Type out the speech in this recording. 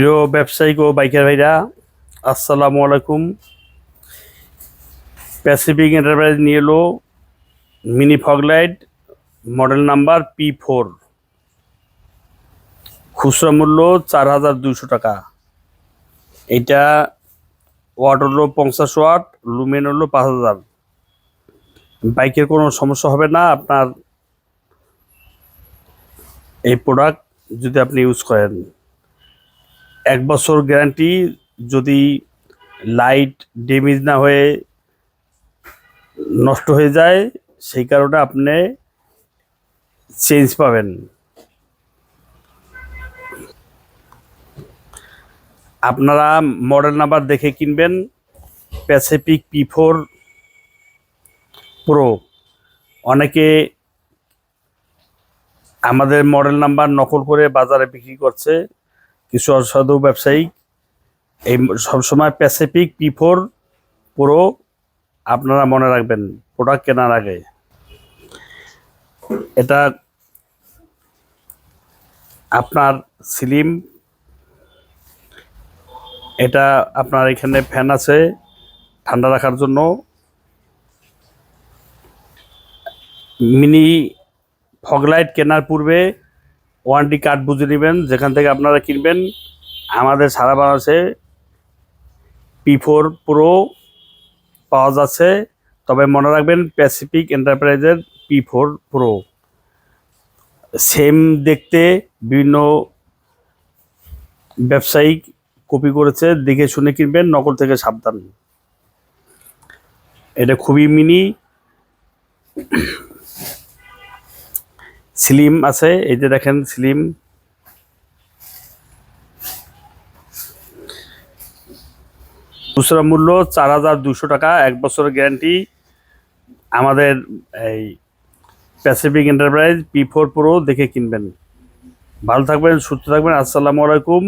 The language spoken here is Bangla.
প্রিয় ব্যবসায়িক ও বাইকার ভাইরা, আসসালামু আলাইকুম। প্যাসিফিক এন্টারপ্রাইজ নিয়ে এলো mini foglight model number P four খুচরা মূল্য চার হাজার দুশো টাকা। এইটা ওয়াট হলো পঞ্চাশ ওয়াট লুমেন হলো পাঁচ হাজার। বাইকের কোনো সমস্যা হবে না, আপনার এই প্রোডাক্ট যদি আপনি ইউজ করেন। এক বছর গ্যারান্টি যদি লাইট ড্যামেজ না হয়ে নষ্ট হয়ে যায়, সেই কারণে আপনি চেঞ্জ পাবেন। আপনারা মডেল নাম্বার দেখে কিনবেন প্যাসিফিক পি ফোর প্রো অনেকে আমাদের মডেল নাম্বার নকল করে বাজারে বিক্রি করছে। কিছু অসাধু ব্যবসায়ী, এই সবসময় প্যাসিফিক পি ফোর প্রো আপনারা মনে রাখবেন প্রোডাক্ট কেনার আগে। এটা আপনার স্লিম এটা আপনার এখানে ফ্যান আছে, ঠান্ডা রাখার জন্য। মিনি ফগলাইট কেনার পূর্বে ওয়ারেন্টি কার্ড বুঝে নেবেন, যেখান থেকে আপনারা কিনবেন। আমাদের সারা বাংলাদেশে পি ফোর প্রো পাওয়া যাচ্ছে। তবে মনে রাখবেন প্যাসিফিক এন্টারপ্রাইজের পি ফোর প্রো সেম দেখতে বিভিন্ন ব্যবসায়িক কপি করেছে, দেখে শুনে কিনবেন, নকল থেকে সাবধান। এটা খুবই মিনি স্লিম আছে, এই যে দেখেন স্লিম। খুচরা মূল্য চার হাজার দুশো টাকা, এক বছরের গ্যারান্টি আমাদের এই Pacific enterprise P four pro দেখে কিনবেন। ভালো থাকবেন, সুস্থ থাকবেন, আসসালামু আলাইকুম।